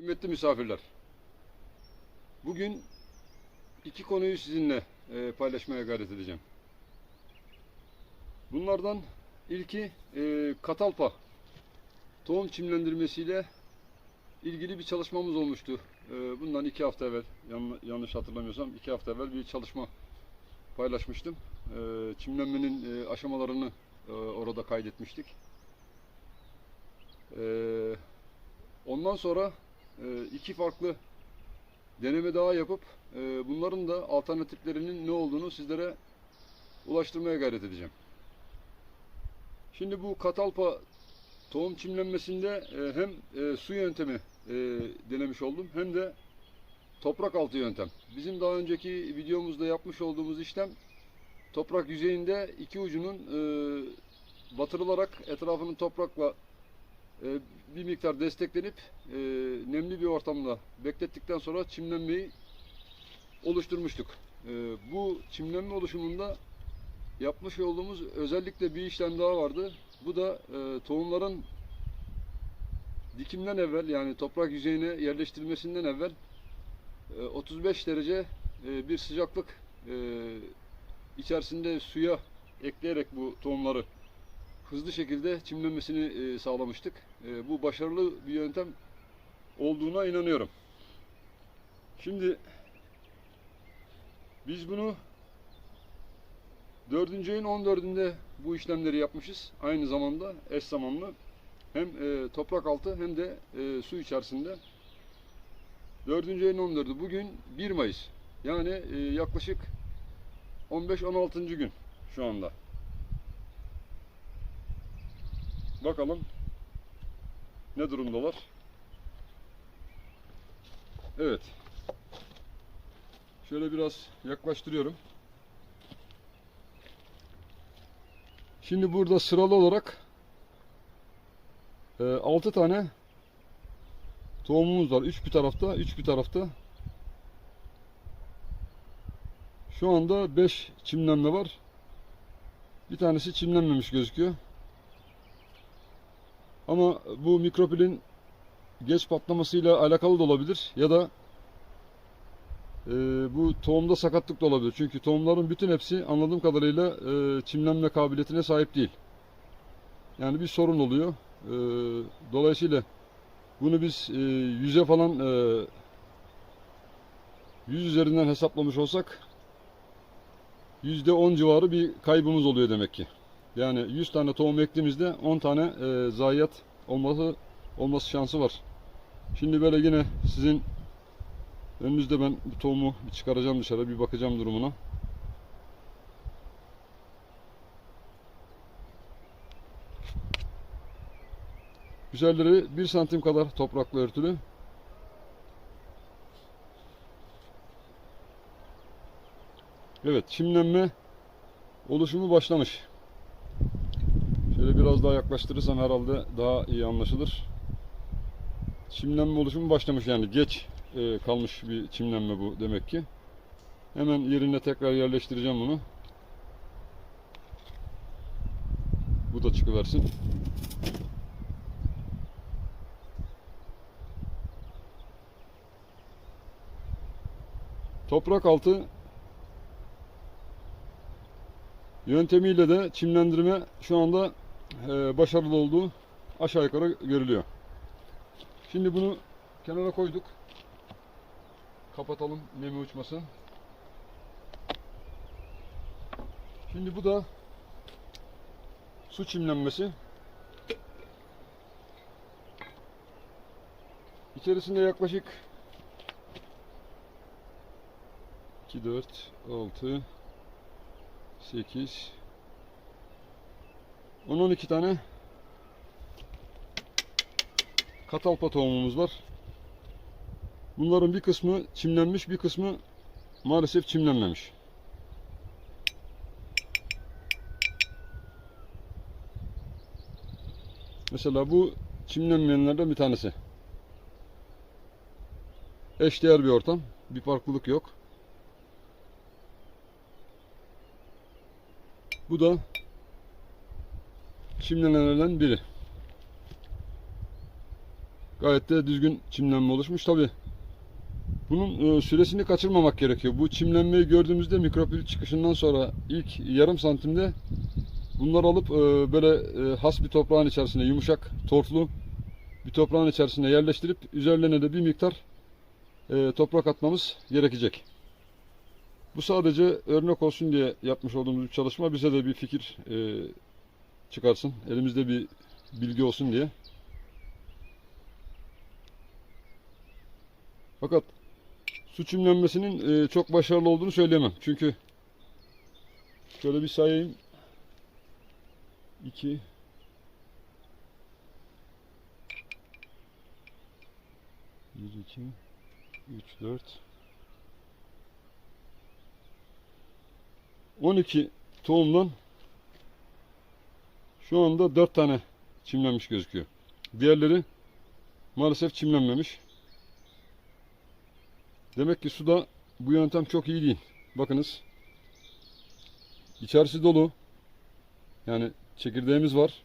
Kıymetli misafirler. Bugün iki konuyu sizinle e, paylaşmaya gayret edeceğim. Bunlardan ilki e, Catalpa tohum çimlendirmesiyle ilgili bir çalışmamız olmuştu. E, bundan iki hafta evvel, yan- yanlış hatırlamıyorsam iki hafta evvel bir çalışma paylaşmıştım. E, çimlenmenin aşamalarını orada kaydetmiştik. Ondan sonra iki farklı deneme daha yapıp e, bunların da alternatiflerinin ne olduğunu sizlere ulaştırmaya gayret edeceğim. Şimdi bu katalpa tohum çimlenmesinde e, hem e, su yöntemi denemiş oldum hem de toprak altı yöntem. Bizim daha önceki videomuzda yapmış olduğumuz işlem toprak yüzeyinde iki ucunun batırılarak etrafının toprakla bir miktar desteklenip e, nemli bir ortamda beklettikten sonra çimlenmeyi oluşturmuştuk. E, bu çimlenme oluşumunda yapmış olduğumuz özellikle bir işlem daha vardı. Bu da e, tohumların dikimden evvel yani toprak yüzeyine yerleştirilmesinden evvel e, 35 derece e, bir sıcaklık içerisinde suya ekleyerek bu tohumları hızlı şekilde çimlenmesini e, sağlamıştık. E, bu başarılı bir yöntem olduğuna inanıyorum. Şimdi biz bunu 4. ayın 14'ünde bu işlemleri yapmışız. Aynı zamanda eş zamanlı hem e, toprak altı hem de su içerisinde. 4. ayın 14'ü bugün 1 Mayıs. Yani yaklaşık 15-16. gün şu anda. Bakalım ne durumdalar. Evet. Şöyle biraz yaklaştırıyorum. Şimdi burada sıralı olarak 6 tane tohumumuz var. 3 bir tarafta, 3 bir tarafta. Şu anda 5 çimlenme var. Bir tanesi çimlenmemiş gözüküyor. Ama bu mikropilin geç patlamasıyla alakalı da olabilir ya da e, bu tohumda sakatlık da olabilir. Çünkü tohumların bütün hepsi anladığım kadarıyla e, çimlenme kabiliyetine sahip değil. Yani bir sorun oluyor. E, dolayısıyla bunu biz e, yüze falan e, yüz üzerinden hesaplamış olsak yüzde on civarı bir kaybımız oluyor demek ki. Yani 100 tane tohum ektiğimizde 10 tane e, zayiat olması olması şansı var. Şimdi böyle yine sizin önünüzde ben bu tohumu çıkaracağım dışarı bir bakacağım durumuna. Güzelleri 1 santim kadar toprakla örtülü. Evet, çimlenme oluşumu başlamış. Şöyle biraz daha yaklaştırırsam herhalde daha iyi anlaşılır. Çimlenme oluşumu başlamış yani geç e, kalmış bir çimlenme bu demek ki. Hemen yerine tekrar yerleştireceğim bunu. Bu da çıkıversin. Toprak altı yöntemiyle de çimlendirme şu anda başarılı olduğu aşağı yukarı görülüyor. Şimdi bunu kenara koyduk. Kapatalım nemi uçmasın. Şimdi bu da su çimlenmesi. İçerisinde yaklaşık 2 4 6 8 10-12 tane katalpa tohumumuz var. Bunların bir kısmı çimlenmiş, bir kısmı maalesef çimlenmemiş. Mesela bu çimlenmeyenlerden bir tanesi. Eşdeğer bir ortam. Bir farklılık yok. Bu da çimlenenlerden biri. Gayet de düzgün çimlenme oluşmuş. Tabi bunun e, süresini kaçırmamak gerekiyor. Bu çimlenmeyi gördüğümüzde mikropil çıkışından sonra ilk yarım santimde bunları alıp e, böyle e, has bir toprağın içerisine yumuşak, tortlu bir toprağın içerisine yerleştirip üzerlerine de bir miktar toprak atmamız gerekecek. Bu sadece örnek olsun diye yapmış olduğumuz bir çalışma. Bize de bir fikir çıkarsın. Elimizde bir bilgi olsun diye. Fakat su çimlenmesinin e, çok başarılı olduğunu söyleyemem. Çünkü şöyle bir sayayım. 2 1 2 3 4 12 tohumdan şu anda 4 tane çimlenmiş gözüküyor. Diğerleri maalesef çimlenmemiş. Demek ki suda bu yöntem çok iyi değil. Bakınız. İçerisi dolu. Yani çekirdeğimiz var.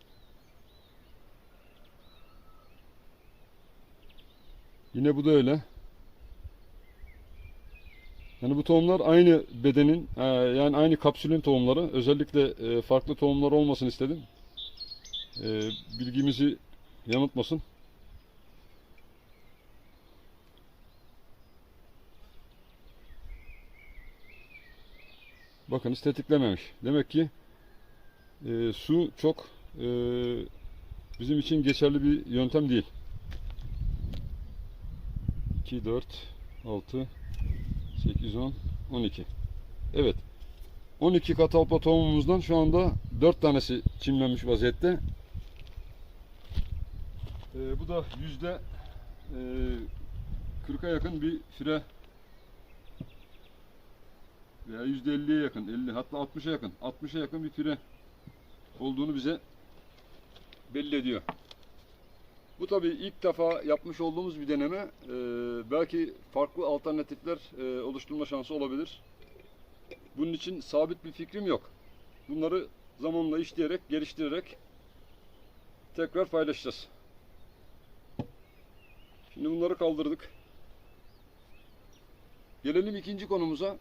Yine bu da öyle. Yani bu tohumlar aynı bedenin, e, yani aynı kapsülün tohumları. Özellikle e, farklı tohumlar olmasın istedim. E, Bilgimizi yanıltmasın. Bakınız tetiklememiş. Demek ki e, su çok e, bizim için geçerli bir yöntem değil. 2, 4, 6, 8, 10, 12. Evet. 12 katalpa tohumumuzdan şu anda 4 tanesi çimlenmiş vaziyette. E, bu da yüzde e, 40'a yakın bir fire veya yüzde 50'ye yakın, 50 hatta 60'a yakın, 60'a yakın bir pire olduğunu bize belli ediyor. Bu tabii ilk defa yapmış olduğumuz bir deneme. Ee, belki farklı alternatifler e, oluşturma şansı olabilir. Bunun için sabit bir fikrim yok. Bunları zamanla işleyerek, geliştirerek tekrar paylaşacağız. Şimdi bunları kaldırdık. Gelelim ikinci konumuza.